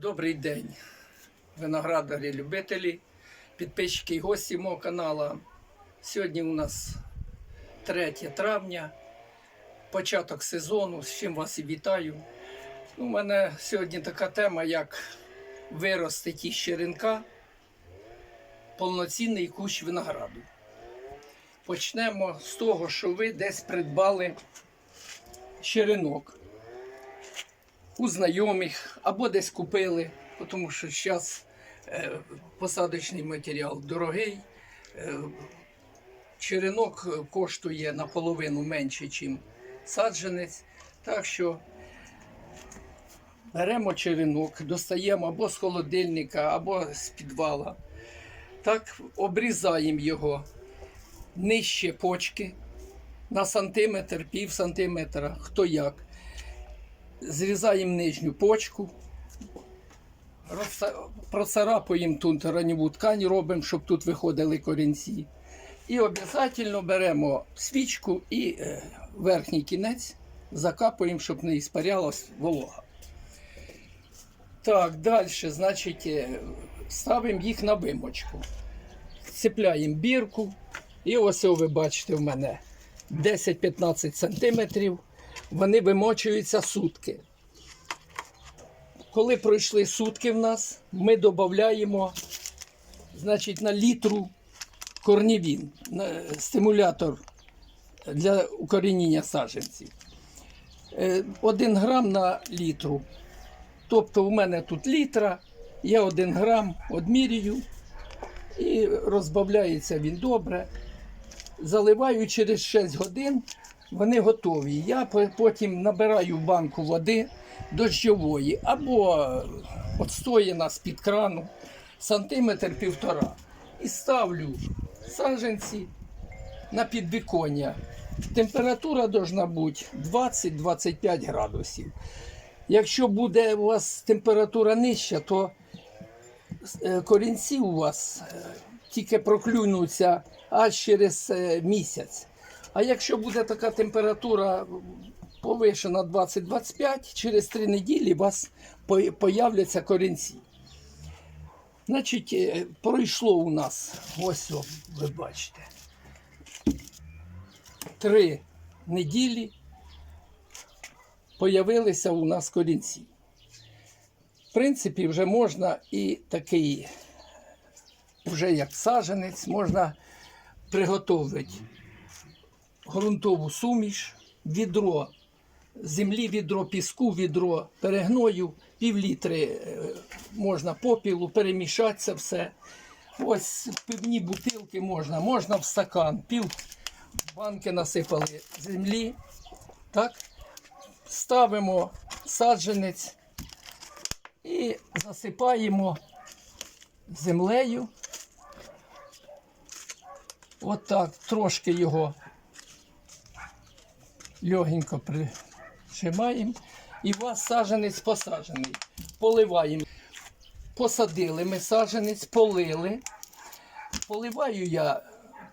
Добрий день, виноградарі, любителі, підписчики і гості мого каналу. Сьогодні у нас 3 травня, початок сезону, з чим вас і вітаю. У мене сьогодні така тема, як виростить із черенка повноцінний кущ винограду. Почнемо з того, що ви десь придбали черенок у знайомих або десь купили, тому що зараз е, посадочний матеріал дорогий. Е, черенок е, коштує наполовину менше, ніж саджанець. Так що беремо черенок, достаємо або з холодильника, або з підвала. Так, обрізаємо його нижче почки на сантиметр, пів сантиметра, хто як зрізаємо нижню почку, процарапуємо тут ранньову ткань, робимо, щоб тут виходили корінці. І обов'язково беремо свічку і е, верхній кінець закапуємо, щоб не іспарялась волога. Так, далі, значить, е, ставимо їх на вимочку. Цепляємо бірку. І ось ви бачите в мене 10-15 сантиметрів вони вимочуються сутки. Коли пройшли сутки в нас, ми додаємо значить, на літру корнівін, стимулятор для укорінення саджанців. Е, Один грам на літру. Тобто у мене тут літра, я один грам одмірюю і розбавляється він добре. Заливаю через 6 годин, вони готові. Я потім набираю банку води дощової або отстояна з-під крану сантиметр півтора. І ставлю саджанці на підвіконня. Температура должна бути 20-25 градусів. Якщо буде у вас температура нижча, то е, корінці у вас е, тільки проклюнуться аж через е, місяць. А якщо буде така температура повишена 20-25, через 3 неділі у вас по- появляться корінці. Значить, е, пройшло у нас, ось о, ви бачите, три неділі появилися у нас корінці. В принципі, вже можна і такий, вже як саженець, можна приготувати ґрунтову суміш, відро землі, відро піску, відро перегною, пів літри е, можна попілу, перемішати це все. Ось пивні бутилки можна, можна в стакан, пів банки насипали землі. Так? Ставимо саджанець і засипаємо землею. Отак, трошки його легенько прижимаємо. І у вас саджанець посаджений. Поливаємо. Посадили ми саджанець, полили. Поливаю я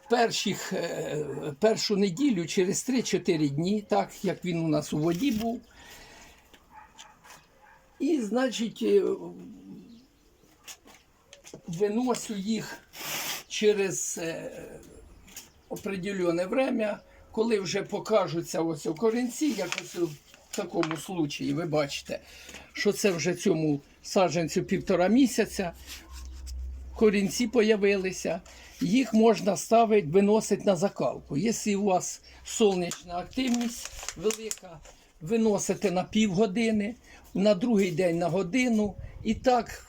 перших, е, першу неділю через 3-4 дні, так як він у нас у воді був. І, значить, е, виносю їх через е, определене время, коли вже покажуться ось у корінці, як ось у такому случаї, ви бачите, що це вже цьому саджанцю півтора місяця, корінці появилися, їх можна ставити, виносити на закалку. Якщо у вас сонячна активність велика, виносите на півгодини, на другий день на годину, і так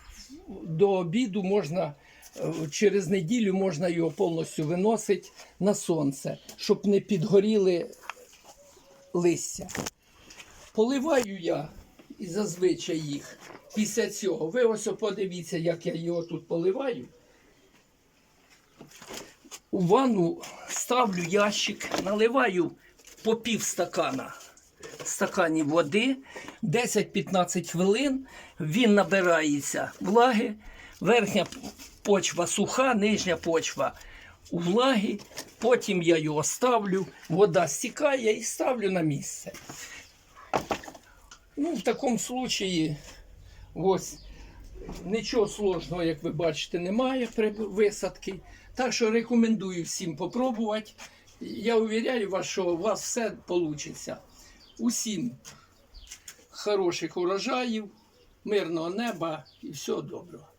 до обіду можна через неділю можна його повністю виносити на сонце, щоб не підгоріли листя. Поливаю я і зазвичай їх після цього. Ви ось подивіться, як я його тут поливаю. У ванну ставлю ящик, наливаю по пів стакана стакані води, 10-15 хвилин, він набирається влаги, верхня почва суха, нижня почва у влагі, потім я його ставлю, вода стікає і ставлю на місце. Ну, в такому случаї, ось Нічого сложного, як ви бачите, немає при висадці. Так що рекомендую всім попробувати. Я уверяю вас, що у вас все вийде. Усім хороших урожаїв, мирного неба і всього доброго.